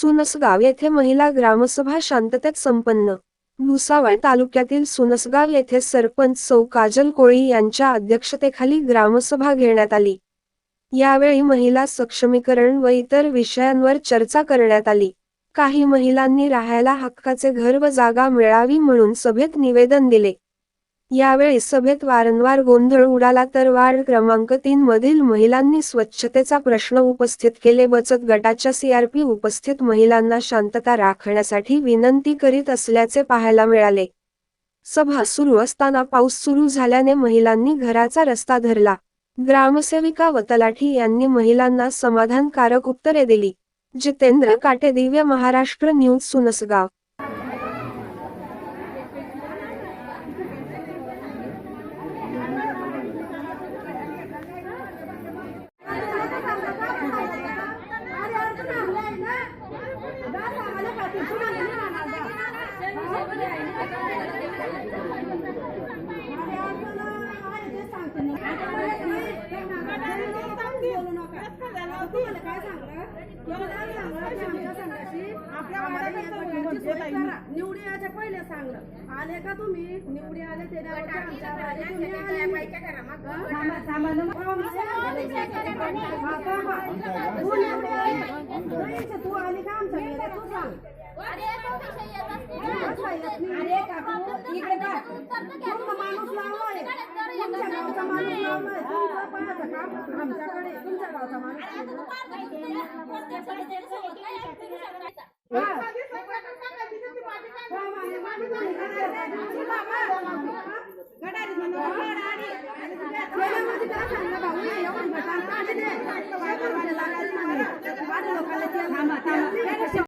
सुनसगाव येथे महिला ग्रामसभा शांततेत संपन्न. भुसावळ तालुक्यातील सुनसगाव येथे सरपंच सौ काजल कोळी यांच्या अध्यक्षतेखाली ग्रामसभा घेण्यात आली. यावेळी महिला सक्षमीकरण व इतर विषयांवर चर्चा करण्यात आली. काही महिलांनी राहायला हक्काचे घर व जागा मिळावी म्हणून सभेत निवेदन दिले. यावेळी सभेत वारंवार गोंधळ उडाला तर वार्ड क्रमांक तीन मधील महिलांनी स्वच्छतेचा प्रश्न उपस्थित केले. बचत गटाच्या सीआरपी उपस्थित महिलांना शांतता राखण्यासाठी विनंती करीत असल्याचे पाहायला मिळाले. सभा सुरू असताना पाऊस सुरू झाल्याने महिलांनी घराचा रस्ता धरला. ग्रामसेविका व तलाठी यांनी महिलांना समाधानकारक उत्तरे दिली. जितेंद्र काटे दिव्य महाराष्ट्र न्यूज सुनसगाव. निवडी याच्या पहिले सांगलं आले का तुम्ही निवडी आले ते आले, तुम्ही आले नाही. हा? थांबा ना. हा, थांबा. तू निवडी आली. नाही, तू आली का आमच्या घरी? तू सांग. असं येत नाही. अरे काकू, इकडे बघ. तुमचा माणूस लावलाय. तुमच्या गावचा माणूस लावलाय. तुमचं पाहायचं काम आमच्याकडे. तुमच्या गावचा माणूस हा. हो.